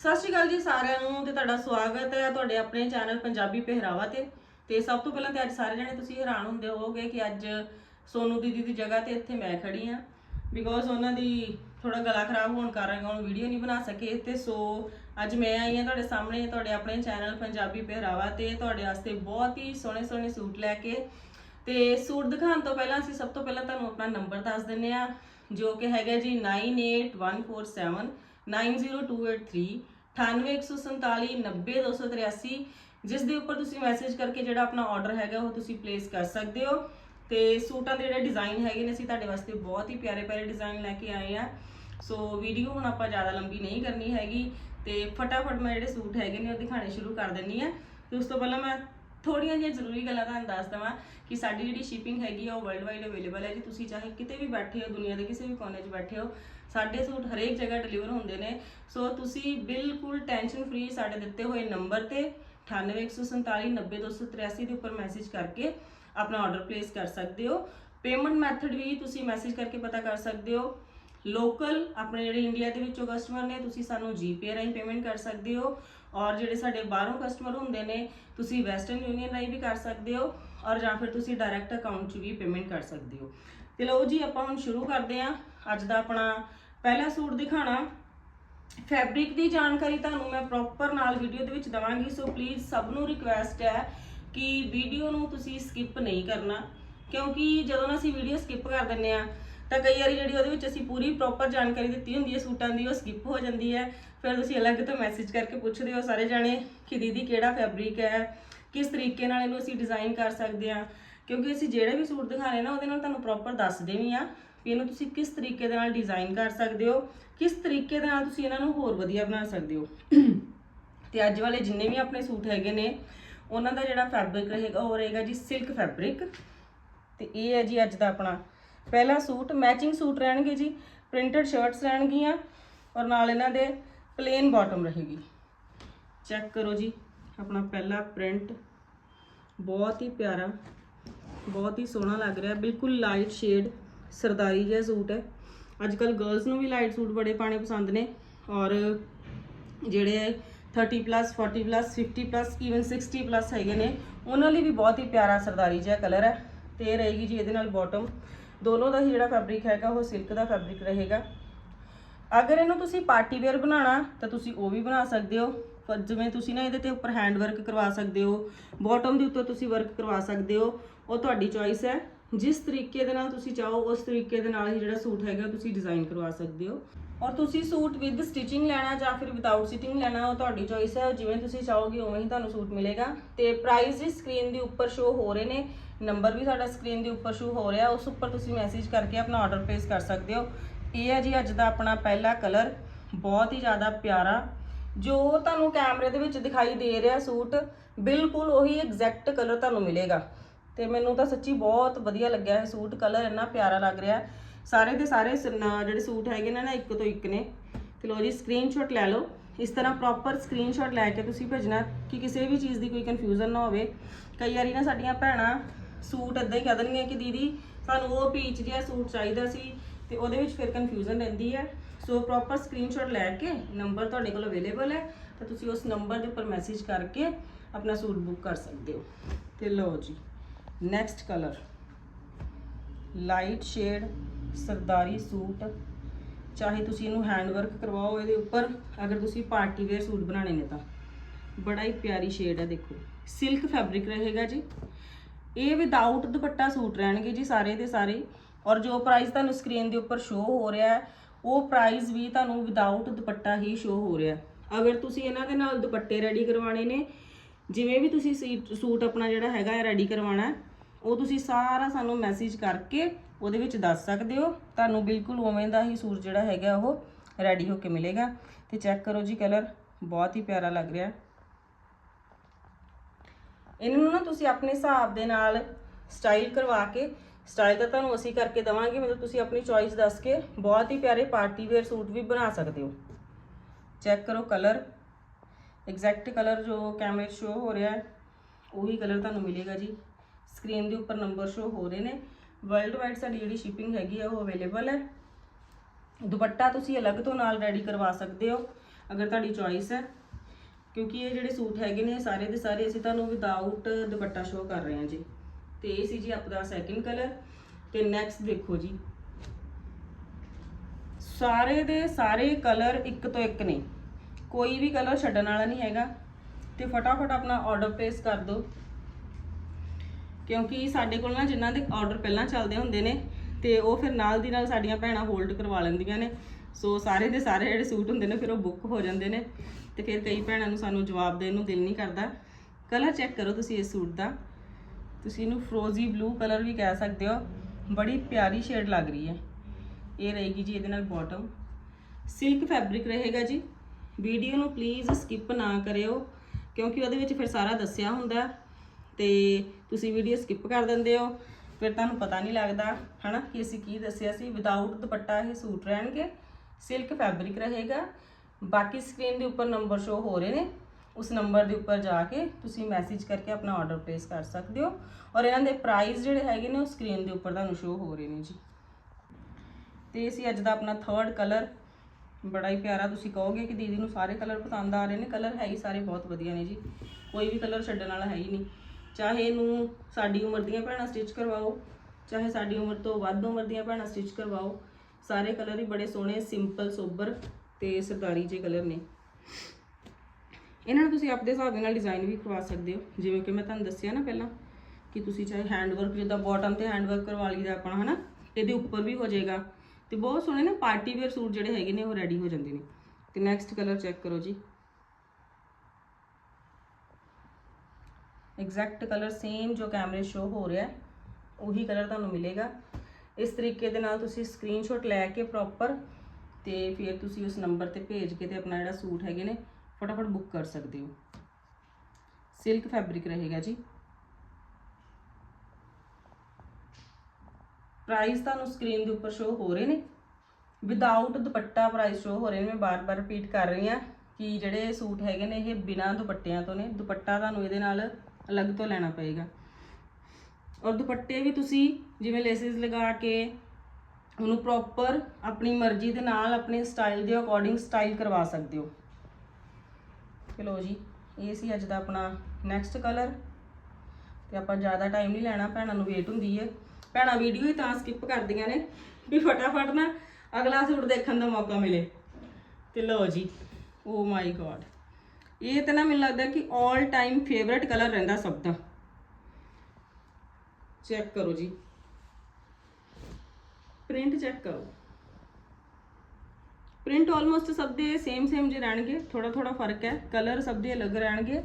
ਸਤਿ ਸ਼੍ਰੀ ਅਕਾਲ ਜੀ ਸਾਰਿਆਂ ਨੂੰ ਤੇ ਤੁਹਾਡਾ ਸਵਾਗਤ ਹੈ ਤੁਹਾਡੇ ਆਪਣੇ ਚੈਨਲ ਪੰਜਾਬੀ ਪਹਿਰਾਵਾ ਤੇ। ਤੇ ਸਭ ਤੋਂ ਪਹਿਲਾਂ ਤੇ ਅੱਜ ਸਾਰੇ ਜਣੇ ਤੁਸੀਂ ਹੈਰਾਨ ਹੁੰਦੇ ਹੋਵੋਗੇ ਕਿ ਅੱਜ ਸੋਨੂ ਦੀਦੀ ਦੀ ਜਗ੍ਹਾ ਤੇ ਇੱਥੇ ਮੈਂ ਖੜੀ ਆ ਬਿਕੋਜ਼ ਉਹਨਾਂ ਦੀ ਥੋੜਾ ਗਲਾ ਖਰਾਬ ਹੋਣ ਕਾਰਨ ਉਹ ਵੀਡੀਓ ਨਹੀਂ ਬਣਾ ਸਕੇ ਤੇ ਸੋ ਅੱਜ ਮੈਂ ਆਈ ਹਾਂ ਤੁਹਾਡੇ ਸਾਹਮਣੇ ਤੁਹਾਡੇ ਆਪਣੇ ਚੈਨਲ ਪੰਜਾਬੀ ਪਹਿਰਾਵਾ ਤੇ ਤੁਹਾਡੇ ਵਾਸਤੇ ਬਹੁਤ ਹੀ ਸੋਹਣੇ ਸੋਹਣੇ ਸੂਟ ਲੈ ਕੇ। ਤੇ ਸੂਟ ਦਿਖਾਉਣ ਤੋਂ ਪਹਿਲਾਂ ਅਸੀਂ ਸਭ ਤੋਂ ਪਹਿਲਾਂ ਤੁਹਾਨੂੰ ਆਪਣਾ ਨੰਬਰ ਦੱਸ ਦਿੰਨੇ ਆ ਜੋ ਕਿ ਹੈਗਾ ਜੀ 98147 90283 9814 90283 ਜਿਸ ਦੇ ਉੱਪਰ ਤੁਸੀਂ ਮੈਸੇਜ ਕਰਕੇ ਜਿਹੜਾ ਆਪਣਾ ਆਰਡਰ ਹੈਗਾ ਉਹ ਤੁਸੀਂ ਪਲੇਸ ਕਰ ਸਕਦੇ ਹੋ। ਤੇ ਸੂਟਾਂ ਦੇ ਜਿਹੜੇ ਡਿਜ਼ਾਈਨ ਹੈਗੇ ਨੇ, ਅਸੀਂ ਤੁਹਾਡੇ ਵਾਸਤੇ ਬਹੁਤ ਹੀ ਪਿਆਰੇ ਪਿਆਰੇ ਡਿਜ਼ਾਈਨ ਲੈ ਕੇ ਆਏ ਆ। ਸੋ ਵੀਡੀਓ ਹੁਣ ਆਪਾਂ ਜ਼ਿਆਦਾ ਲੰਬੀ ਨਹੀਂ ਕਰਨੀ ਹੈਗੀ ਤੇ ਫਟਾਫਟ ਮੈਂ ਜਿਹੜੇ ਸੂਟ ਹੈਗੇ ਨੇ ਉਹ ਦਿਖਾਣੇ ਸ਼ੁਰੂ ਕਰ ਦਿੰਨੀ ਆ ਤੇ ਉਸ ਤੋਂ ਪਹਿਲਾਂ ਮੈਂ ਥੋੜੀਆਂ ਜਿਹੀਆਂ ਜ਼ਰੂਰੀ ਗੱਲਾਂ ਤੁਹਾਨੂੰ ਦੱਸ ਦਵਾਂ ਕਿ ਸਾਡੀ ਜਿਹੜੀ ਸ਼ਿਪਿੰਗ ਹੈਗੀ ਆ, ਉਹ ਵਰਲਡ ਵਾਈਡ ਅਵੇਲੇਬਲ ਹੈ ਜੀ। ਤੁਸੀਂ ਚਾਹੇ ਕਿਤੇ ਵੀ ਬੈਠੇ ਹੋ, ਦੁਨੀਆ ਦੇ ਕਿਸੇ ਵੀ ਕੋਨੇ 'ਚ ਬੈਠੇ ਹੋ ਸਾਡੇ ਸੂਟ ਹਰੇਕ ਜਗ੍ਹਾ ਡਿਲੀਵਰ ਹੁੰਦੇ ਨੇ। ਸੋ ਤੁਸੀਂ ਬਿਲਕੁਲ ਟੈਨਸ਼ਨ ਫ੍ਰੀ ਸਾਡੇ ਦਿੱਤੇ ਹੋਏ ਨੰਬਰ ਤੇ 9814490283 ਦੇ ਉੱਪਰ ਮੈਸੇਜ ਕਰਕੇ ਆਪਣਾ ਆਰਡਰ ਪਲੇਸ ਕਰ ਸਕਦੇ ਹੋ। ਪੇਮੈਂਟ ਮੈਥਡ ਵੀ ਤੁਸੀਂ ਮੈਸੇਜ ਕਰਕੇ ਪਤਾ ਕਰ ਸਕਦੇ ਹੋ। ਲੋਕਲ ਆਪਣੇ ਜਿਹੜੇ ਇੰਡੀਆ ਦੇ ਵਿੱਚੋਂ ਕਸਟਮਰ ਨੇ, ਤੁਸੀਂ ਸਾਨੂੰ ਜੀਪੇ ਰਾਹੀਂ ਪੇਮੈਂਟ ਕਰ ਸਕਦੇ ਹੋ। ਔਰ ਜਿਹੜੇ ਸਾਡੇ ਬਾਹਰੋਂ ਕਸਟਮਰ ਹੁੰਦੇ ਨੇ, ਤੁਸੀਂ ਵੈਸਟਰਨ ਯੂਨੀਅਨ ਰਾਹੀਂ ਵੀ ਕਰ ਸਕਦੇ ਹੋ। ਔਰ ਜਾਂ ਫਿਰ ਤੁਸੀਂ ਡਾਇਰੈਕਟ ਅਕਾਊਂਟ 'ਚ ਵੀ ਪੇਮੈਂਟ ਕਰ ਸਕਦੇ ਹੋ। ਤੇ ਲਓ ਜੀ, ਆਪਾਂ ਹੁਣ ਸ਼ੁਰੂ ਕਰਦੇ ਹਾਂ। ਅੱਜ ਦਾ ਆਪਣਾ ਪਹਿਲਾ ਸੂਟ ਦਿਖਾਣਾ। ਫੈਬਰਿਕ ਦੀ ਜਾਣਕਾਰੀ ਤੁਹਾਨੂੰ ਮੈਂ ਪ੍ਰੋਪਰ ਨਾਲ ਵੀਡੀਓ ਦੇ ਵਿੱਚ ਦਵਾਂਗੀ ਸੋ ਪਲੀਜ਼ ਸਭ ਨੂੰ ਰਿਕੁਐਸਟ ਹੈ ਕਿ ਵੀਡੀਓ ਨੂੰ ਤੁਸੀਂ ਸਕਿਪ ਨਹੀਂ ਕਰਨਾ, ਕਿਉਂਕਿ ਜਦੋਂ ਨਾ ਅਸੀਂ ਵੀਡੀਓ ਸਕਿਪ ਕਰ ਦਿੰਨੇ ਆ ਤਾਂ ਕਈ ਵਾਰੀ ਜਿਹੜੀ ਉਹਦੇ ਵਿੱਚ ਅਸੀਂ ਪੂਰੀ ਪ੍ਰੋਪਰ ਜਾਣਕਾਰੀ ਦਿੱਤੀ ਹੁੰਦੀ ਹੈ ਸੂਟਾਂ ਦੀ, ਉਹ ਸਕਿਪ ਹੋ ਜਾਂਦੀ ਹੈ। ਫਿਰ ਤੁਸੀਂ ਅਲੱਗ ਤੋਂ ਮੈਸੇਜ ਕਰਕੇ ਪੁੱਛਦੇ ਹੋ ਸਾਰੇ ਜਾਣੇ ਕਿ ਦੀਦੀ ਕਿਹੜਾ ਫੈਬਰਿਕ ਹੈ, ਕਿਸ ਤਰੀਕੇ ਨਾਲ ਇਹਨੂੰ ਅਸੀਂ ਡਿਜ਼ਾਈਨ ਕਰ ਸਕਦੇ ਹਾਂ, ਕਿਉਂਕਿ ਅਸੀਂ ਜਿਹੜੇ ਵੀ ਸੂਟ ਦਿਖਾਣੇ ਨਾ, ਉਹਦੇ ਨਾਲ ਤੁਹਾਨੂੰ ਪ੍ਰੋਪਰ ਦੱਸਦੇ ਵੀ ਆ ਵੀ ਇਹਨੂੰ ਤੁਸੀਂ ਕਿਸ ਤਰੀਕੇ ਦੇ ਨਾਲ ਡਿਜ਼ਾਈਨ ਕਰ ਸਕਦੇ ਹੋ, ਕਿਸ ਤਰੀਕੇ ਦੇ ਨਾਲ ਤੁਸੀਂ ਇਹਨਾਂ ਨੂੰ ਹੋਰ ਵਧੀਆ ਬਣਾ ਸਕਦੇ ਹੋ। ਤੇ ਅੱਜ ਵਾਲੇ ਜਿੰਨੇ ਵੀ ਆਪਣੇ ਸੂਟ ਹੈਗੇ ਨੇ, ਉਹਨਾਂ ਦਾ ਜਿਹੜਾ ਫੈਬਰਿਕ ਰਹੇਗਾ, ਉਹ ਰਹੇਗਾ ਜੀ ਸਿਲਕ ਫੈਬਰਿਕ ਤੇ ਇਹ ਹੈ ਜੀ ਅੱਜ ਦਾ ਆਪਣਾ ਪਹਿਲਾ ਸੂਟ ਮੈਚਿੰਗ ਸੂਟ ਰਹਿਣਗੇ ਜੀ ਪ੍ਰਿੰਟਡ ਸ਼ਰਟਸ ਰਹਿਣਗੀਆਂ ਔਰ ਨਾਲ ਇਹਨਾਂ ਦੇ ਪਲੇਨ ਬਾਟਮ ਰਹੇਗੀ। ਚੈੱਕ ਕਰੋ ਜੀ, ਆਪਣਾ ਪਹਿਲਾ ਪ੍ਰਿੰਟ ਬਹੁਤ ਹੀ ਪਿਆਰਾ, ਬਹੁਤ ਹੀ ਸੋਹਣਾ ਲੱਗ ਰਿਹਾ, ਬਿਲਕੁਲ ਲਾਈਟ ਸ਼ੇਡ ਸਰਦਾਰੀ ਜਿਹਾ ਸੂਟ ਹੈ। ਅੱਜ ਕੱਲ ਗਰਲਸ ਨੂੰ ਵੀ ਲਾਈਟ ਸੂਟ ਬੜੇ ਪਾਣੇ ਪਸੰਦ ਨੇ ਔਰ ਜਿਹੜੇ 30 plus 40 plus 50 plus even 60 plus ਹੈਗੇ ਨੇ। ਉਹਨਾਂ ਲਈ ਵੀ ਬਹੁਤ ਹੀ ਪਿਆਰਾ ਸਰਦਾਰੀ ਜਿਹਾ ਕਲਰ ਹੈ ਤੇ ਇਹ ਰਹੇਗੀ ਜੀ ਇਹਦੇ ਨਾਲ ਬਾਟਮ ਦੋਨੋਂ ਦਾ ਹੀ ਜਿਹੜਾ ਫੈਬਰਿਕ ਹੈਗਾ, ਉਹ ਸਿਲਕ ਦਾ ਫੈਬਰਿਕ ਰਹੇਗਾ। ਅਗਰ ਇਹਨੂੰ ਤੁਸੀਂ ਪਾਰਟੀ ਵੇਅਰ ਬਣਾਉਣਾ, ਤਾਂ ਤੁਸੀਂ ਉਹ ਵੀ ਬਣਾ ਸਕਦੇ ਹੋ। ਪਰ ਜਿਵੇਂ ਤੁਸੀਂ ਨਾ ਇਹਦੇ ਤੇ ਉੱਪਰ ਹੈਂਡ ਵਰਕ ਕਰਵਾ ਸਕਦੇ ਹੋ ਬਾਟਮ ਦੇ ਉੱਤੇ ਤੁਸੀਂ ਵਰਕ ਕਰਵਾ ਸਕਦੇ ਹੋ, ਉਹ ਤੁਹਾਡੀ ਚੋਇਸ ਹੈ। ਜਿਸ ਤਰੀਕੇ ਦੇ ਨਾਲ ਤੁਸੀਂ ਚਾਹੋ, ਉਸ ਤਰੀਕੇ ਦੇ ਨਾਲ ਹੀ ਜਿਹੜਾ ਸੂਟ ਹੈਗਾ ਤੁਸੀਂ ਡਿਜ਼ਾਈਨ ਕਰਵਾ ਸਕਦੇ ਹੋ। ਔਰ ਤੁਸੀਂ ਸੂਟ ਵਿਦ ਸਟਿਚਿੰਗ ਲੈਣਾ ਜਾਂ ਫਿਰ ਵਿਦਆਊਟ ਸਟਿਚਿੰਗ ਲੈਣਾ, ਉਹ ਤੁਹਾਡੀ ਚੋਇਸ ਹੈ। ਜਿਵੇਂ ਤੁਸੀਂ ਚਾਹੋਗੇ, ਉਵੇਂ ਹੀ ਤੁਹਾਨੂੰ ਸੂਟ ਮਿਲੇਗਾ। ਤੇ ਪ੍ਰਾਈਸ ਜੀ ਸਕਰੀਨ ਦੇ ਉੱਪਰ ਸ਼ੋ ਹੋ ਰਹੇ ਨੇ। ਨੰਬਰ ਵੀ ਸਾਡਾ ਸਕਰੀਨ ਦੇ ਉੱਪਰ ਸ਼ੋ ਹੋ ਰਿਹਾ। ਉਸ ਉੱਪਰ ਤੁਸੀਂ ਮੈਸੇਜ ਕਰਕੇ ਆਪਣਾ ਆਰਡਰ ਪਲੇਸ ਕਰ ਸਕਦੇ ਹੋ। ਇਹ ਹੈ ਜੀ ਅੱਜ ਦਾ ਆਪਣਾ ਪਹਿਲਾ ਕਲਰ ਬਹੁਤ ਹੀ ਜ਼ਿਆਦਾ ਪਿਆਰਾ। ਜੋ ਤੁਹਾਨੂੰ ਕੈਮਰੇ ਦੇ ਵਿੱਚ ਦਿਖਾਈ ਦੇ ਰਿਹਾ ਸੂਟ, ਬਿਲਕੁਲ ਉਹੀ ਐਗਜ਼ੈਕਟ ਕਲਰ ਤੁਹਾਨੂੰ ਮਿਲੇਗਾ। ਤੇ ਮੈਨੂੰ ਤਾਂ ਸੱਚੀ ਬਹੁਤ ਵਧੀਆ ਲੱਗਿਆ ਇਹ ਸੂਟ ਕਲਰ ਇੰਨਾ ਪਿਆਰਾ ਲੱਗ ਰਿਹਾ। ਸਾਰੇ ਦੇ ਸਾਰੇ ਜਿਹੜੇ ਸੂਟ ਹੈਗੇ ਨੇ ਨਾ, ਇੱਕ ਤੋਂ ਇੱਕ ਨੇ। ਤੇ ਲੋ ਜੀ ਸਕਰੀਨਸ਼ਾਟ ਲੈ ਲਓ। ਇਸ ਤਰ੍ਹਾਂ ਪ੍ਰੋਪਰ ਸਕਰੀਨਸ਼ਾਟ ਲੈ ਕੇ ਤੁਸੀਂ ਭੇਜਣਾ ਕਿ ਕਿਸੇ ਵੀ ਚੀਜ਼ ਦੀ ਕੋਈ ਕਨਫਿਊਜ਼ਨ ਨਾ ਹੋਵੇ। ਕਈ ਵਾਰੀ ਨਾ ਸਾਡੀਆਂ ਭੈਣਾਂ ਸੂਟ ਇਦਾਂ ਹੀ ਕਹਿ ਦਿੰਦੀਆਂ ਕਿ ਦੀਦੀ, ਸਾਨੂੰ ਉਹ ਪੀਚ ਜਿਹਾ ਸੂਟ ਚਾਹੀਦਾ ਸੀ ਤੇ ਉਹਦੇ ਵਿੱਚ ਫਿਰ ਕਨਫਿਊਜ਼ਨ ਰਹਿੰਦੀ ਹੈ। ਸੋ ਪ੍ਰੋਪਰ ਸਕਰੀਨਸ਼ਾਟ ਲੈ ਕੇ ਨੰਬਰ ਤੁਹਾਡੇ ਕੋਲ ਅਵੇਲੇਬਲ ਹੈ ਤਾਂ ਤੁਸੀਂ ਉਸ ਨੰਬਰ ਦੇ ਉੱਪਰ ਮੈਸੇਜ ਕਰਕੇ ਆਪਣਾ ਸੂਟ ਬੁੱਕ ਕਰ ਸਕਦੇ ਹੋ। ਤੇ ਲਓ ਜੀ। ਨੈਕਸਟ ਕਲਰ ਲਾਈਟ ਸ਼ੇਡ ਸਰਦਾਰੀ ਸੂਟ। ਚਾਹੇ ਤੁਸੀਂ ਇਹਨੂੰ ਹੈਂਡ ਵਰਕ ਕਰਵਾਓ ਇਹਦੇ ਉੱਪਰ, ਅਗਰ ਤੁਸੀਂ ਪਾਰਟੀ ਵੇਅਰ ਸੂਟ ਬਣਾਣੇ ਨੇ ਤਾਂ। ਬੜਾ ਹੀ ਪਿਆਰੀ ਸ਼ੇਡ ਹੈ, ਦੇਖੋ। ਸਿਲਕ ਫੈਬਰਿਕ ਰਹੇਗਾ ਜੀ। ਇਹ ਵਿਦਆਊਟ ਦੁਪੱਟਾ ਸੂਟ ਰਹਿਣਗੇ ਜੀ ਸਾਰੇ ਦੇ ਸਾਰੇ। ਔਰ ਜੋ ਪ੍ਰਾਈਸ ਤੁਹਾਨੂੰ ਸਕਰੀਨ ਦੇ ਉੱਪਰ ਸ਼ੋ ਹੋ ਰਿਹਾ ਹੈ, ਉਹ ਪ੍ਰਾਈਸ ਵੀ ਤੁਹਾਨੂੰ ਵਿਦਆਊਟ ਦੁਪੱਟਾ ਹੀ ਸ਼ੋ ਹੋ ਰਿਹਾ ਅਗਰ ਤੁਸੀਂ ਇਹਨਾਂ ਦੇ ਨਾਲ ਦੁਪੱਟੇ ਰੈਡੀ ਕਰਵਾਣੇ ਨੇ, ਜਿਵੇਂ ਵੀ ਤੁਸੀਂ ਸੀ- ਸੂਟ ਆਪਣਾ ਜਿਹੜਾ ਹੈਗਾ ਰੈਡੀ ਕਰਵਾਉਣਾ ਉਹ ਤੁਸੀਂ ਸਾਰਾ ਸਾਨੂੰ ਮੈਸੇਜ ਕਰਕੇ ਉਹਦੇ ਵਿੱਚ ਦੱਸ ਸਕਦੇ ਹੋ। ਤੁਹਾਨੂੰ ਬਿਲਕੁਲ ਉਵੇਂ ਦਾ ਹੀ ਸੂਟ ਜਿਹੜਾ ਹੈਗਾ ਉਹ ਰੈਡੀ ਹੋ ਕੇ ਮਿਲੇਗਾ। ਤੇ ਚੈੱਕ ਕਰੋ ਜੀ ਕਲਰ ਬਹੁਤ ਹੀ ਪਿਆਰਾ ਲੱਗ ਰਿਹਾ। ਇਹਨਾਂ ਨੂੰ ਨਾ ਤੁਸੀਂ ਆਪਣੇ ਹਿਸਾਬ ਦੇ ਨਾਲ ਸਟਾਈਲ ਕਰਵਾ ਕੇ ਸਟਾਈਲ ਤਾਂ ਤੁਹਾਨੂੰ ਅਸੀਂ ਕਰਕੇ ਦਵਾਂਗੇ, ਮਤਲਬ ਤੁਸੀਂ ਆਪਣੀ ਚੋਇਸ ਦੱਸ ਕੇ ਬਹੁਤ ਹੀ ਪਿਆਰੇ ਪਾਰਟੀ ਵੇਅਰ ਸੂਟ ਵੀ ਬਣਾ ਸਕਦੇ ਹੋ। ਚੈੱਕ ਕਰੋ ਕਲਰ ਐਗਜ਼ੈਕਟ ਕਲਰ ਜੋ ਕੈਮਰੇ 'ਚ ਸ਼ੋ ਹੋ ਰਿਹਾ ਹੈ, ਉਹੀ ਕਲਰ ਤੁਹਾਨੂੰ ਮਿਲੇਗਾ ਜੀ। ਸਕਰੀਨ ਦੇ ਉੱਪਰ ਨੰਬਰ ਸ਼ੋ ਹੋ ਰਹੇ ਨੇ। ਵਰਲਡ ਵਾਈਡ ਸਾਡੀ ਜਿਹੜੀ ਸ਼ਿਪਿੰਗ ਹੈਗੀ ਆ, ਉਹ ਅਵੇਲੇਬਲ ਹੈ। ਦੁਪੱਟਾ ਤੁਸੀਂ ਅਲੱਗ ਤੋਂ ਨਾਲ ਰੈਡੀ ਕਰਵਾ ਸਕਦੇ ਹੋ, ਅਗਰ ਤੁਹਾਡੀ ਚੋਇਸ ਹੈ। ਕਿਉਂਕਿ ਇਹ ਜਿਹੜੇ ਸੂਟ ਹੈਗੇ ਨੇ ਸਾਰੇ ਦੇ ਸਾਰੇ ਅਸੀਂ ਤੁਹਾਨੂੰ ਵਿਦਆਊਟ ਦੁਪੱਟਾ ਸ਼ੋਅ ਕਰ ਰਹੇ ਹਾਂ ਜੀ। ਤੇ ਇਹ ਸੀ ਜੀ ਆਪਣਾ ਸੈਕਿੰਡ ਕਲਰ ਤੇ ਨੈਕਸਟ ਦੇਖੋ ਜੀ। ਸਾਰੇ ਦੇ ਸਾਰੇ ਕਲਰ ਇੱਕ ਤੋਂ ਇੱਕ ਨੇ। ਕੋਈ ਵੀ ਕਲਰ ਛੱਡਣ ਵਾਲਾ ਨਹੀਂ ਹੈਗਾ। ਤੇ ਫਟਾਫਟ ਆਪਣਾ ਆਰਡਰ ਪਲੇਸ ਕਰ ਦਿਓ। ਕਿਉਂਕਿ ਸਾਡੇ ਕੋਲ ਨਾ ਜਿਨ੍ਹਾਂ ਦੇ ਆਰਡਰ ਪਹਿਲਾਂ ਚੱਲਦੇ ਹੁੰਦੇ ਨੇ ਤੇ ਉਹ ਫਿਰ ਨਾਲ ਦੀ ਨਾਲ ਸਾਡੀਆਂ ਭੈਣਾਂ ਹੋਲਡ ਕਰਵਾ ਲੈਂਦੀਆਂ ਨੇ। ਸੋ ਸਾਰੇ ਦੇ ਸਾਰੇ ਜਿਹੜੇ ਸੂਟ ਹੁੰਦੇ ਨੇ ਫਿਰ ਉਹ ਬੁੱਕ ਹੋ ਜਾਂਦੇ ਨੇ ਤੇ ਫਿਰ ਕਈ ਭੈਣਾਂ ਨੂੰ ਸਾਨੂੰ ਜਵਾਬ ਦੇਣ ਨੂੰ ਦਿਲ ਨਹੀਂ ਕਰਦਾ। ਕਲਰ ਚੈੱਕ ਕਰੋ ਤੁਸੀਂ ਇਸ ਸੂਟ ਦਾ। ਤੁਸੀਂ ਇਹਨੂੰ ਫਰੋਜ਼ੀ ਬਲੂ ਕਲਰ ਵੀ ਕਹਿ ਸਕਦੇ ਹੋ। ਬੜੀ ਪਿਆਰੀ ਸ਼ੇਡ ਲੱਗ ਰਹੀ ਹੈ। ਇਹ ਰਹੇਗੀ ਜੀ ਇਹਦੇ ਨਾਲ ਬਾਟਮ ਸਿਲਕ ਫੈਬਰਿਕ ਰਹੇਗਾ ਜੀ। ਵੀਡੀਓ ਨੂੰ ਪਲੀਜ਼ ਸਕਿਪ ਨਾ ਕਰਿਓ, ਕਿਉਂਕਿ ਉਹਦੇ ਵਿੱਚ ਫਿਰ ਸਾਰਾ ਦੱਸਿਆ ਹੁੰਦਾ। ਤੇ ਤੁਸੀਂ ਵੀਡੀਓ ਸਕਿਪ ਕਰ ਦਿੰਦੇ ਹੋ। ਫਿਰ ਤੁਹਾਨੂੰ ਪਤਾ ਨਹੀਂ ਲੱਗਦਾ, ਹਨਾ, ਕਿ ਅਸੀਂ ਕੀ ਦੱਸਿਆ ਸੀ। ਵਿਦਆਊਟ ਦੁਪੱਟਾ ਇਹ ਸੂਟ ਰਹਿਣਗੇ ਸਿਲਕ ਫੈਬਰਿਕ ਰਹੇਗਾ। ਬਾਕੀ ਸਕਰੀਨ ਦੇ ਉੱਪਰ ਨੰਬਰ ਸ਼ੋ ਹੋ ਰਹੇ ਨੇ। ਉਸ ਨੰਬਰ ਦੇ ਉੱਪਰ ਜਾ ਕੇ ਤੁਸੀਂ ਮੈਸੇਜ ਕਰਕੇ ਆਪਣਾ ਆਰਡਰ ਪਲੇਸ ਕਰ ਸਕਦੇ ਹੋ। ਔਰ ਇਹਨਾਂ ਦੇ ਪ੍ਰਾਈਸ ਜਿਹੜੇ ਹੈਗੇ ਨੇ, ਉਹ ਸਕਰੀਨ ਦੇ ਉੱਪਰ ਤੁਹਾਨੂੰ ਸ਼ੋ ਹੋ ਰਹੇ ਨੇ ਜੀ। ਤੇ ਇਹ ਸੀ ਅੱਜ ਦਾ ਆਪਣਾ ਥਰਡ ਕਲਰ ਬੜਾ ਹੀ ਪਿਆਰਾ ਤੁਸੀਂ ਕਹੋਗੇ ਕਿ ਦੀਦੀ ਨੂੰ ਸਾਰੇ ਕਲਰ ਪਸੰਦ ਆ ਰਹੇ ਨੇ। ਕਲਰ ਹੈ ਹੀ ਸਾਰੇ, ਬਹੁਤ ਵਧੀਆ ਨੇ ਜੀ। ਕੋਈ ਵੀ ਕਲਰ ਛੱਡਣ ਵਾਲਾ ਹੈ ਹੀ ਨਹੀਂ। ਚਾਹੇ ਇਹਨੂੰ ਸਾਡੀ ਉਮਰ ਦੀਆਂ ਭੈਣਾਂ ਸਟਿਚ ਕਰਵਾਓ, ਚਾਹੇ ਸਾਡੀ ਉਮਰ ਤੋਂ ਵੱਧ ਉਮਰ ਦੀਆਂ ਭੈਣਾਂ ਸਟਿਚ ਕਰਵਾਓ, ਸਾਰੇ ਕਲਰ ਹੀ ਬੜੇ ਸੋਹਣੇ ਸਿੰਪਲ ਸੋਬਰ ਤੇ ਸਰਦਾਰੀ ਜੇ ਕਲਰ ਨੇ। ਇਹਨਾਂ ਨੂੰ ਤੁਸੀਂ ਆਪਦੇ ਹਿਸਾਬ ਦੇ ਨਾਲ ਡਿਜ਼ਾਈਨ ਵੀ ਕਰਵਾ ਸਕਦੇ ਹੋ। ਜਿਵੇਂ ਕਿ ਮੈਂ ਤੁਹਾਨੂੰ ਦੱਸਿਆ ਨਾ ਪਹਿਲਾਂ ਕਿ ਤੁਸੀਂ ਚਾਹੇ ਹੈਂਡ ਵਰਕ ਜਿੱਦਾਂ ਬਾਟਮ ਤੇ ਹੈਂਡ ਵਰਕ ਕਰਵਾ ਲਈਦਾ ਆਪਣਾ ਹਨਾ? ਇਹਦੇ ਉੱਪਰ ਵੀ ਹੋ ਜਾਏਗਾ। ਤੇ ਬਹੁਤ ਸੋਹਣੇ ਨਾ ਪਾਰਟੀ ਵੇਅਰ ਸੂਟ ਜਿਹੜੇ ਹੈਗੇ ਨੇ, ਉਹ ਰੈਡੀ ਹੋ ਜਾਂਦੇ ਨੇ। ਤੇ ਨੈਕਸਟ ਕਲਰ ਚੈੱਕ ਕਰੋ ਜੀ। ਐਗਜ਼ੈਕਟ ਕਲਰ ਸੇਮ ਜੋ ਕੈਮਰੇ ਸ਼ੋ ਹੋ ਰਿਹਾ ਉਹੀ ਕਲਰ ਤੁਹਾਨੂੰ ਮਿਲੇਗਾ। ਇਸ ਤਰੀਕੇ ਦੇ ਨਾਲ ਤੁਸੀਂ ਸਕਰੀਨਸ਼ਾਟ ਲੈ ਕੇ ਪ੍ਰੋਪਰ ਤੇ ਫਿਰ ਤੁਸੀਂ ਉਸ ਨੰਬਰ ਤੇ ਭੇਜ ਕੇ ਤੇ ਆਪਣਾ ਜਿਹੜਾ ਸੂਟ ਹੈਗੇ ਨੇ, ਫਟਾਫਟ ਬੁੱਕ ਕਰ ਸਕਦੇ ਹੋ। ਸਿਲਕ ਫੈਬਰਿਕ ਰਹੇਗਾ ਜੀ। ਪ੍ਰਾਈਸ ਤੁਹਾਨੂੰ ਸਕਰੀਨ ਦੇ ਉੱਪਰ ਸ਼ੋ ਹੋ ਰਹੇ ਨੇ। ਵਿਦਆਊਟ ਦੁਪੱਟਾ ਪ੍ਰਾਈਸ ਸ਼ੋ ਹੋ ਰਹੇ ਨੇ, ਮੈਂ ਬਾਰ-ਬਾਰ ਰਿਪੀਟ ਕਰ ਰਹੀ ਹਾਂ ਕਿ ਜਿਹੜੇ ਸੂਟ ਹੈਗੇ ਨੇ, ਇਹ ਬਿਨਾਂ ਦੁਪੱਟਿਆਂ ਤੋਂ ਨੇ। ਦੁਪੱਟਾ ਤੁਹਾਨੂੰ ਇਹਦੇ ਨਾਲ ਅਲੱਗ ਤੋਂ ਲੈਣਾ ਪਏਗਾ। ਔਰ ਦੁਪੱਟੇ ਵੀ ਤੁਸੀਂ ਜਿਵੇਂ ਲੇਸਿਸ ਲਗਾ ਕੇ ਉਹਨੂੰ ਪ੍ਰੋਪਰ ਆਪਣੀ ਮਰਜ਼ੀ ਦੇ ਨਾਲ ਆਪਣੇ ਸਟਾਈਲ ਦੇ ਅਕੋਰਡਿੰਗ ਸਟਾਈਲ ਕਰਵਾ ਸਕਦੇ ਹੋ। ਚਲੋ ਜੀ, ਇਹ ਸੀ ਅੱਜ ਦਾ ਆਪਣਾ ਨੈਕਸਟ ਕਲਰ ਤੇ ਆਪਾਂ ਜ਼ਿਆਦਾ ਟਾਈਮ ਨਹੀਂ ਲੈਣਾ, ਭੈਣਾਂ ਨੂੰ ਵੇਟ ਹੁੰਦੀ ਹੈ। ਭੈਣਾਂ ਵੀਡੀਓ ਹੀ ਤਾਂ ਸਕਿਪ ਕਰਦੀਆਂ ਨੇ ਵੀ ਫਟਾਫਟ ਨਾ ਅਗਲਾ ਸੂਟ ਦੇਖਣ ਦਾ ਮੌਕਾ ਮਿਲੇ। ਤੇ ਲਓ ਜੀ ਓ ਮਾਈ ਗॉड ਇਹ ਤਾਂ ਨਾ ਮੈਨੂੰ ਲੱਗਦਾ ਕਿ 올 ਟਾਈਮ ਫੇਵਰਟ ਕਲਰ ਰਹਿੰਦਾ ਸਭ ਦਾ। ਚੈੱਕ ਕਰੋ ਜੀ। ਪ੍ਰਿੰਟ ਚੈੱਕ ਕਰੋ। ਪ੍ਰਿੰਟ ਆਲਮੋਸਟ ਸਭ ਦੇ ਸੇਮ ਸੇਮ ਜੇ ਰਹਿਣਗੇ ਥੋੜਾ ਥੋੜਾ ਫ਼ਰਕ ਹੈ। ਕਲਰ ਸਭ ਦੇ ਅਲੱਗ ਰਹਿਣਗੇ।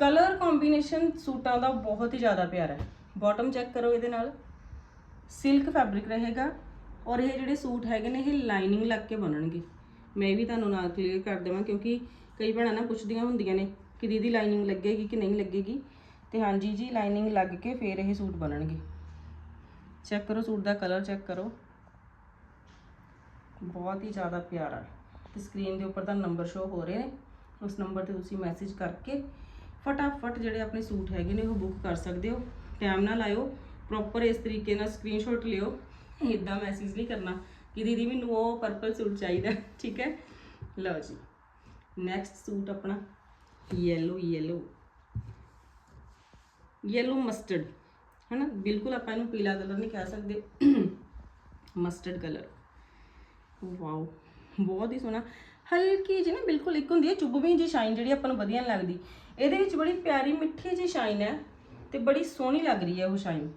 ਕਲਰ ਕੰਬੀਨੇਸ਼ਨ ਸੂਟਾਂ ਦਾ ਬਹੁਤ ਹੀ ਜ਼ਿਆਦਾ ਪਿਆਰਾ ਹੈ। ਬਾਟਮ ਚੈੱਕ ਕਰੋ ਇਹਦੇ ਨਾਲ। ਸਿਲਕ ਫੈਬਰਿਕ ਰਹੇਗਾ। ਔਰ ਇਹ ਜਿਹੜੇ ਸੂਟ ਹੈਗੇ ਨੇ, ਇਹ ਲਾਈਨਿੰਗ ਲੱਗ ਕੇ ਬਣਨਗੇ। ਮੈਂ ਇਹ ਵੀ ਤੁਹਾਨੂੰ ਨਾਲ ਕਲੀਅਰ ਕਰ ਦੇਵਾਂ ਕਿਉਂਕਿ ਕਈ ਭੈਣਾਂ ਨਾ ਪੁੱਛਦੀਆਂ ਹੁੰਦੀਆਂ ਨੇ ਕਿ ਦੀਦੀ ਲਾਈਨਿੰਗ ਲੱਗੇਗੀ ਕਿ ਨਹੀਂ ਲੱਗੇਗੀ। ਤੇ ਹਾਂਜੀ ਜੀ ਲਾਈਨਿੰਗ ਲੱਗ ਕੇ ਫੇਰ ਇਹ ਸੂਟ ਬਣਨਗੇ। ਚੈੱਕ ਕਰੋ, ਸੂਟ ਦਾ ਕਲਰ ਚੈੱਕ ਕਰੋ। ਬਹੁਤ ਹੀ ਜ਼ਿਆਦਾ ਪਿਆਰਾ ਤੇ ਸਕਰੀਨ ਦੇ ਉੱਪਰ ਤਾਂ ਨੰਬਰ ਸ਼ੋ ਹੋ ਰਹੇ ਨੇ। ਉਸ ਨੰਬਰ ਤੇ ਤੁਸੀਂ ਮੈਸੇਜ ਕਰਕੇ ਫਟਾਫਟ ਜਿਹੜੇ ਆਪਣੇ ਸੂਟ ਹੈਗੇ ਨੇ, ਉਹ ਬੁੱਕ ਕਰ ਸਕਦੇ ਹੋ। ਟਾਈਮ ਨਾਲ ਆਇਓ। ਪ੍ਰੋਪਰ ਇਸ ਤਰੀਕੇ ਨਾਲ ਸਕਰੀਨਸ਼ਾਟ ਲਿਓ। ਇਦਾਂ ਮੈਸੇਜ ਨਹੀਂ ਕਰਨਾ ਕਿ ਦੀਦੀ ਮੈਨੂੰ ਉਹ ਪਰਪਲ ਸੂਟ ਚਾਹੀਦਾ। ਠੀਕ ਹੈ? ਲਓ ਜੀ। ਨੈਕਸਟ ਸੂਟ ਆਪਣਾ ਯੈਲੋ ਯੈਲੋ ਯੈਲੋ ਮਸਟਰਡ ਹਨਾ? ਬਿਲਕੁਲ ਆਪਾਂ ਇਹਨੂੰ ਪੀਲਾ ਕਲਰ ਨਹੀਂ ਕਹਿ ਸਕਦੇ। ਮਸਟਰਡ ਕਲਰ ਵਾਓ ਬਹੁਤ ਹੀ ਸੋਹਣਾ। ਹਲਕੀ ਜਿਹੀ ਨਾ ਬਿਲਕੁਲ ਇੱਕ ਹੁੰਦੀ ਹੈ ਚੁੱਭਵੀਂ ਜੀ ਸ਼ਾਈਨ ਜਿਹੜੀ ਆਪਾਂ ਨੂੰ ਵਧੀਆ ਨਹੀਂ ਲੱਗਦੀ। ਇਹਦੇ ਵਿੱਚ ਬੜੀ ਪਿਆਰੀ ਮਿੱਠੀ ਜੀ ਸ਼ਾਈਨ ਹੈ ਤੇ ਬੜੀ ਸੋਹਣੀ ਲੱਗ ਰਹੀ ਹੈ ਉਹ ਸ਼ਾਈਨ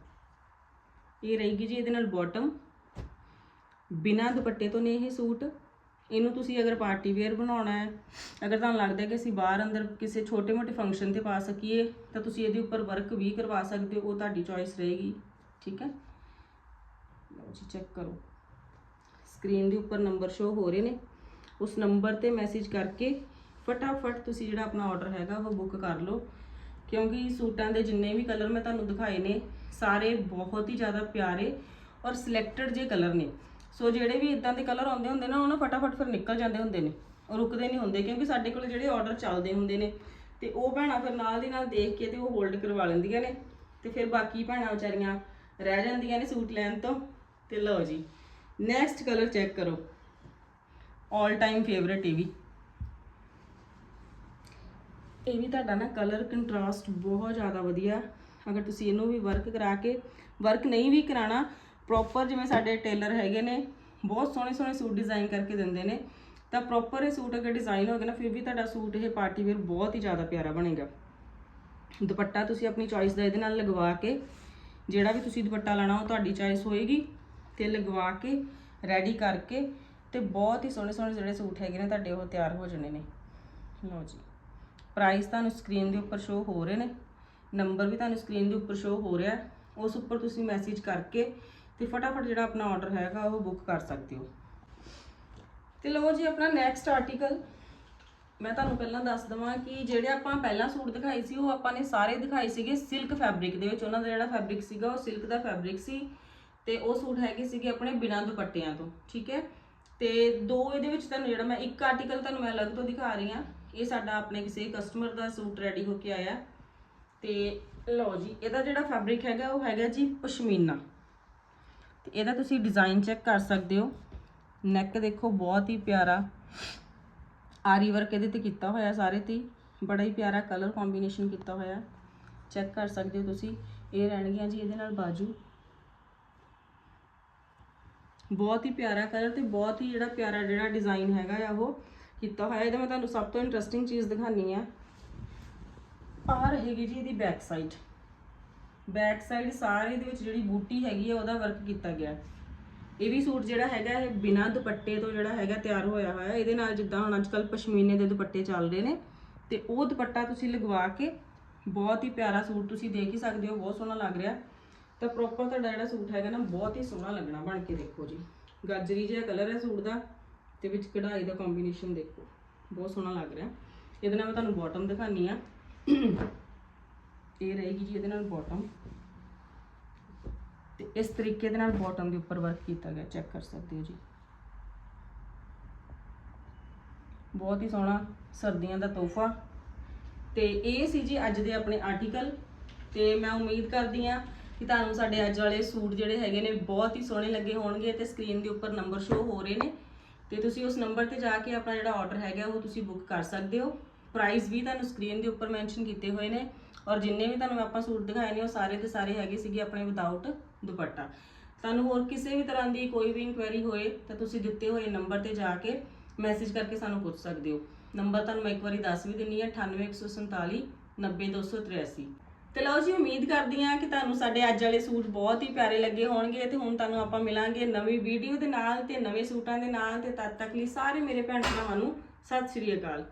ਇਹ ਰਹੇਗੀ ਜੀ ਇਹਦੇ ਨਾਲ ਬਾਟਮ ਬਿਨਾਂ ਦੁਪੱਟੇ ਤੋਂ ਨੇ ਇਹ ਸੂਟ ਇਹਨੂੰ ਤੁਸੀਂ ਅਗਰ ਪਾਰਟੀ ਵੇਅਰ ਬਣਾਉਣਾ ਹੈ, ਅਗਰ ਤੁਹਾਨੂੰ ਲੱਗਦਾ ਕਿ ਅਸੀਂ ਬਾਹਰ ਅੰਦਰ ਕਿਸੇ ਛੋਟੇ-ਮੋਟੇ ਫੰਕਸ਼ਨ ਤੇ ਪਾ ਸਕੀਏ, ਤਾਂ ਤੁਸੀਂ ਇਹਦੇ ਉੱਪਰ ਵਰਕ ਵੀ ਕਰਵਾ ਸਕਦੇ ਹੋ, ਉਹ ਤੁਹਾਡੀ ਚੋਇਸ ਰਹੇਗੀ। ਠੀਕ ਹੈ? ਲਓ ਜੀ ਚੈੱਕ ਕਰੋ। ਸਕਰੀਨ ਦੇ ਉੱਪਰ ਨੰਬਰ ਸ਼ੋ ਹੋ ਰਹੇ ਨੇ। ਉਸ ਨੰਬਰ ਤੇ ਮੈਸੇਜ ਕਰਕੇ ਫਟਾਫਟ ਤੁਸੀਂ ਜਿਹੜਾ ਆਪਣਾ ਆਰਡਰ ਹੈਗਾ, ਉਹ ਬੁੱਕ ਕਰ ਲਓ। ਕਿਉਂਕਿ ਸੂਟਾਂ ਦੇ ਜਿੰਨੇ ਵੀ ਕਲਰ ਮੈਂ ਤੁਹਾਨੂੰ ਦਿਖਾਏ ਨੇ, ਸਾਰੇ ਬਹੁਤ ਹੀ ਜ਼ਿਆਦਾ ਪਿਆਰੇ ਔਰ ਸਿਲੈਕਟਡ ਜੇ ਕਲਰ ਨੇ। ਸੋ ਜਿਹੜੇ ਵੀ ਇਦਾਂ ਦੇ ਕਲਰ ਆਉਂਦੇ ਹੁੰਦੇ ਨਾ, ਉਹ ਨਾ ਫਟਾਫਟ ਫਿਰ ਨਿਕਲ ਜਾਂਦੇ ਹੁੰਦੇ ਨੇ। ਉਹ ਰੁਕਦੇ ਨਹੀਂ ਹੁੰਦੇ, ਕਿਉਂਕਿ ਸਾਡੇ ਕੋਲ ਜਿਹੜੇ ਆਰਡਰ ਚੱਲਦੇ ਹੁੰਦੇ ਨੇ, ਤੇ ਉਹ ਭੈਣਾਂ ਫਿਰ ਨਾਲ ਦੀ ਨਾਲ ਦੇਖ ਕੇ ਤੇ ਉਹ ਹੋਲਡ ਕਰਵਾ ਲੈਂਦੀਆਂ ਨੇ। ਤੇ ਫਿਰ ਬਾਕੀ ਭੈਣਾਂ ਵਿਚਾਰੀਆਂ ਰਹਿ ਜਾਂਦੀਆਂ ਨੇ ਸੂਟ ਲੈਣ ਤੋਂ। ਤੇ ਲਓ ਜੀ ਨੈਕਸਟ ਕਲਰ ਚੈੱਕ ਕਰੋ। 올 ਟਾਈਮ ਫੇਵਰਟ ਇਹ ਵੀ। ਇਹ ਵੀ ਤੁਹਾਡਾ ਨਾ ਕਲਰ ਕੰਟਰਾਸਟ ਬਹੁਤ ਜ਼ਿਆਦਾ ਵਧੀਆ। ਅਗਰ ਤੁਸੀਂ ਇਹਨੂੰ ਵੀ ਵਰਕ ਕਰਾ ਕੇ ਵਰਕ ਨਹੀਂ ਵੀ ਕਰਾਣਾ ਪ੍ਰੋਪਰ ਜਿਵੇਂ ਸਾਡੇ ਟੇਲਰ ਹੈਗੇ ਨੇ, ਬਹੁਤ ਸੋਹਣੇ ਸੋਹਣੇ ਸੂਟ ਡਿਜ਼ਾਈਨ ਕਰਕੇ ਦਿੰਦੇ ਨੇ, ਤਾਂ ਪ੍ਰੋਪਰ ਇਹ ਸੂਟ ਅਗਰ ਡਿਜ਼ਾਈਨ ਹੋਗੇ ਨਾ, ਫਿਰ ਵੀ ਤੁਹਾਡਾ ਸੂਟ ਇਹ ਪਾਰਟੀ ਵੇਅਰ ਬਹੁਤ ਹੀ ਜ਼ਿਆਦਾ ਪਿਆਰਾ ਬਣੇਗਾ। ਦੁਪੱਟਾ ਤੁਸੀਂ ਆਪਣੀ ਚੋਇਸ ਦਾ ਇਹਦੇ ਨਾਲ ਲਗਵਾ ਕੇ, ਜਿਹੜਾ ਵੀ ਤੁਸੀਂ ਦੁਪੱਟਾ ਲਾਣਾ ਉਹ ਤੁਹਾਡੀ ਚੋਇਸ ਹੋਏਗੀ, ਤੇ ਲਗਵਾ ਕੇ ਰੈਡੀ ਕਰਕੇ, ਤੇ ਬਹੁਤ ਹੀ ਸੋਹਣੇ ਸੋਹਣੇ ਜਿਹੜੇ ਸੂਟ ਹੈਗੇ ਨੇ ਤੁਹਾਡੇ ਉਹ ਤਿਆਰ ਹੋ ਜਾਣੇ ਨੇ। ਲਓ ਜੀ ਪ੍ਰਾਈਸ ਤੁਹਾਨੂੰ ਸਕਰੀਨ ਦੇ ਉੱਪਰ ਸ਼ੋ ਹੋ ਰਹੇ ਨੇ ਨੰਬਰ ਵੀ ਤੁਹਾਨੂੰ ਸਕਰੀਨ ਦੇ ਉੱਪਰ ਸ਼ੋ ਹੋ ਰਿਹਾ, ਉਸ ਉੱਪਰ ਤੁਸੀਂ ਮੈਸੇਜ ਕਰਕੇ ਤੇ ਫਟਾਫਟ ਜਿਹੜਾ ਆਪਣਾ ਆਰਡਰ ਹੈਗਾ ਉਹ ਬੁੱਕ ਕਰ ਸਕਦੇ ਹੋ। ਤੇ ਲਓ ਜੀ ਆਪਣਾ ਨੈਕਸਟ ਆਰਟੀਕਲ ਮੈਂ ਤੁਹਾਨੂੰ ਪਹਿਲਾਂ ਦੱਸ ਦਵਾਂ ਕਿ ਜਿਹੜੇ ਆਪਾਂ ਪਹਿਲਾਂ ਸੂਟ ਦਿਖਾਈ ਸੀ, ਉਹ ਆਪਾਂ ਨੇ ਸਾਰੇ ਦਿਖਾਏ ਸੀਗੇ ਸਿਲਕ ਫੈਬਰਿਕ ਦੇ ਵਿੱਚ। ਉਹਨਾਂ ਦਾ ਜਿਹੜਾ ਫੈਬਰਿਕ ਸੀਗਾ, ਉਹ ਸਿਲਕ ਦਾ ਫੈਬਰਿਕ ਸੀ ਤੇ ਉਹ ਸੂਟ ਹੈਗੇ ਸੀਗੇ ਆਪਣੇ ਬਿਨਾਂ ਦੁਪੱਟਿਆਂ ਤੋਂ, ਠੀਕ ਹੈ? ਤੇ ਦੋ ਇਹਦੇ ਵਿੱਚ ਤੁਹਾਨੂੰ ਜਿਹੜਾ ਮੈਂ, ਇੱਕ ਆਰਟੀਕਲ ਤੁਹਾਨੂੰ ਮੈਂ ਅਲੱਗ ਤੋਂ ਦਿਖਾ ਰਹੀ ਹਾਂ। ਇਹ ਸਾਡਾ ਆਪਣੇ ਕਿਸੇ ਕਸਟਮਰ ਦਾ ਸੂਟ ਰੈਡੀ ਹੋ ਕੇ ਆਇਆ। ਤੇ ਲਓ ਜੀ, ਇਹਦਾ ਜਿਹੜਾ ਫੈਬਰਿਕ ਹੈਗਾ, ਉਹ ਹੈਗਾ ਜੀ ਪਸ਼ਮੀਨਾ। ਇਹਦਾ ਤੁਸੀਂ ਡਿਜ਼ਾਈਨ ਚੈੱਕ ਕਰ ਸਕਦੇ ਹੋ। ਨੈਕ ਦੇਖੋ, ਬਹੁਤ ਹੀ ਪਿਆਰਾ। ਆਰੀ ਵਰਕ ਇਹਦੇ ਤੇ ਕੀਤਾ ਹੋਇਆ ਸਾਰੇ ਤੇ। ਬੜਾ ਹੀ ਪਿਆਰਾ ਕਲਰ ਕੰਬੀਨੇਸ਼ਨ ਕੀਤਾ ਹੋਇਆ। ਚੈੱਕ ਕਰ ਸਕਦੇ ਹੋ ਤੁਸੀਂ। ਇਹ ਰਹਿਣਗੀਆਂ ਜੀ ਇਹਦੇ ਨਾਲ ਬਾਜੂ। ਬਹੁਤ ਹੀ ਪਿਆਰਾ ਕਲਰ ਤੇ ਬਹੁਤ ਹੀ ਜਿਹੜਾ ਪਿਆਰਾ ਜਿਹੜਾ ਡਿਜ਼ਾਈਨ ਹੈਗਾ ਆ ਉਹ ਕੀਤਾ ਹੋਇਆ। ਇਹਦਾ ਮੈਂ ਤੁਹਾਨੂੰ ਸਭ ਤੋਂ ਇੰਟਰਸਟਿੰਗ ਚੀਜ਼ ਦਿਖਾਣੀ ਆ ਆ ਰਹੇਗੀ ਜੀ ਇਹਦੀ ਬੈਕ ਸਾਈਡ ਬੈਕ ਸਾਈਡ ਸਾਰੇ ਦੇ ਵਿੱਚ ਜਿਹੜੀ ਬੂਟੀ ਹੈਗੀ ਹੈ ਉਹਦਾ ਵਰਕ ਕੀਤਾ ਗਿਆ। ਇਹ ਵੀ ਸੂਟ ਜਿਹੜਾ ਹੈਗਾ, ਇਹ ਬਿਨਾਂ ਦੁਪੱਟੇ ਤੋਂ ਜਿਹੜਾ ਹੈਗਾ ਤਿਆਰ ਹੋਇਆ ਹੋਇਆ। ਇਹਦੇ ਨਾਲ ਜਿੱਦਾਂ ਹੁਣ ਅੱਜਕੱਲ ਪਸ਼ਮੀਨੇ ਦੇ ਦੁਪੱਟੇ ਚੱਲ ਰਹੇ ਨੇ। ਤੇ ਉਹ ਦੁਪੱਟਾ ਤੁਸੀਂ ਲਗਵਾ ਕੇ ਬਹੁਤ ਹੀ ਪਿਆਰਾ ਸੂਟ ਤੁਸੀਂ ਦੇਖ ਹੀ ਸਕਦੇ ਹੋ, ਬਹੁਤ ਸੋਹਣਾ ਲੱਗ ਰਿਹਾ। ਤਾਂ ਪ੍ਰੋਪਰ ਤੁਹਾਡਾ ਜਿਹੜਾ ਸੂਟ ਹੈਗਾ ਨਾ, ਬਹੁਤ ਹੀ ਸੋਹਣਾ ਲੱਗਣਾ ਬਣ ਕੇ ਦੇਖੋ ਜੀ। ਗਾਜਰੀ ਜਿਹਾ ਕਲਰ ਹੈ ਸੂਟ ਦਾ ਤੇ ਵਿੱਚ ਕਢਾਈ ਦਾ ਕੰਬੀਨੇਸ਼ਨ ਦੇਖੋ। ਬਹੁਤ ਸੋਹਣਾ ਲੱਗ ਰਿਹਾ। ਇਹਦੇ ਨਾਲ ਮੈਂ ਤੁਹਾਨੂੰ ਬਾਟਮ ਦਿਖਾਨੀ ਆ। ਇਹ ਰਹੇਗੀ ਜੀ ਇਹਦੇ ਨਾਲ ਬਾਟਮ ਤੇ ਇਸ ਤਰੀਕੇ ਦੇ ਨਾਲ ਬਾਟਮ ਦੇ ਉੱਪਰ ਵਰਕ ਕੀਤਾ ਗਿਆ ਚੈੱਕ ਕਰ ਸਕਦੇ ਹੋ ਜੀ। ਬਹੁਤ ਹੀ ਸੋਹਣਾ ਸਰਦੀਆਂ ਦਾ ਤੋਹਫਾ। ਤੇ ਇਹ ਸੀ ਜੀ ਅੱਜ ਦੇ ਆਪਣੇ ਆਰਟੀਕਲ ਤੇ ਮੈਂ ਉਮੀਦ ਕਰਦੀ ਆ ਕਿ ਤੁਹਾਨੂੰ ਸਾਡੇ ਅੱਜ ਵਾਲੇ ਸੂਟ ਜਿਹੜੇ ਹੈਗੇ ਨੇ ਬਹੁਤ ਹੀ ਸੋਹਣੇ ਲੱਗੇ ਹੋਣਗੇ ਤੇ ਸਕਰੀਨ ਦੇ ਉੱਪਰ ਨੰਬਰ ਸ਼ੋ ਹੋ ਰਹੇ ਨੇ। ਤੇ ਤੁਸੀਂ ਉਸ ਨੰਬਰ ਤੇ ਜਾ ਕੇ ਆਪਣਾ ਜਿਹੜਾ ਆਰਡਰ ਹੈਗਾ ਉਹ ਤੁਸੀਂ ਬੁੱਕ ਕਰ ਸਕਦੇ ਹੋ। ਪ੍ਰਾਈਸ ਵੀ ਤੁਹਾਨੂੰ ਸਕਰੀਨ ਦੇ ਉੱਪਰ ਮੈਂਸ਼ਨ ਕੀਤੇ ਹੋਏ ਨੇ। ਔਰ ਜਿੰਨੇ ਵੀ ਤੁਹਾਨੂੰ ਆਪਾਂ ਸੂਟ ਦਿਖਾਏ ਨੇ, ਉਹ ਸਾਰੇ ਦੇ ਸਾਰੇ ਹੈਗੇ ਸੀਗੇ ਆਪਣੇ ਵਿਦਆਊਟ ਦੁਪੱਟਾ। ਤੁਹਾਨੂੰ ਹੋਰ ਕਿਸੇ ਵੀ ਤਰ੍ਹਾਂ ਦੀ ਕੋਈ ਵੀ ਇਨਕੁਆਇਰੀ ਹੋਏ, ਤਾਂ ਤੁਸੀਂ ਦਿੱਤੇ ਹੋਏ ਨੰਬਰ ਤੇ ਜਾ ਕੇ ਮੈਸੇਜ ਕਰਕੇ ਸਾਨੂੰ ਪੁੱਛ ਸਕਦੇ ਹੋ। ਨੰਬਰ ਤੁਹਾਨੂੰ ਮੈਂ ਇੱਕ ਵਾਰੀ ਦੱਸ ਵੀ ਦਿੰਨੀ ਹੈ 98147 90283 ਤੇ ਲਓ ਜੀ, ਉਮੀਦ ਕਰਦੀ ਹਾਂ ਕਿ ਤੁਹਾਨੂੰ ਸਾਡੇ ਅੱਜ ਵਾਲੇ ਸੂਟ ਬਹੁਤ ਹੀ ਪਿਆਰੇ ਲੱਗੇ ਹੋਣਗੇ ਤੇ ਹੁਣ ਤੁਹਾਨੂੰ ਆਪਾਂ ਮਿਲਾਂਗੇ ਨਵੀਂ ਵੀਡੀਓ ਦੇ ਨਾਲ ਤੇ ਨਵੇਂ ਸੂਟਾਂ ਦੇ ਨਾਲ ਤੇ ਤਦ ਤੱਕ ਲਈ ਸਾਰੇ ਮੇਰੇ ਭੈਣ ਭਰਾਵਾਂ ਨੂੰ ਸਤਿ ਸ਼੍ਰੀ ਅਕਾਲ।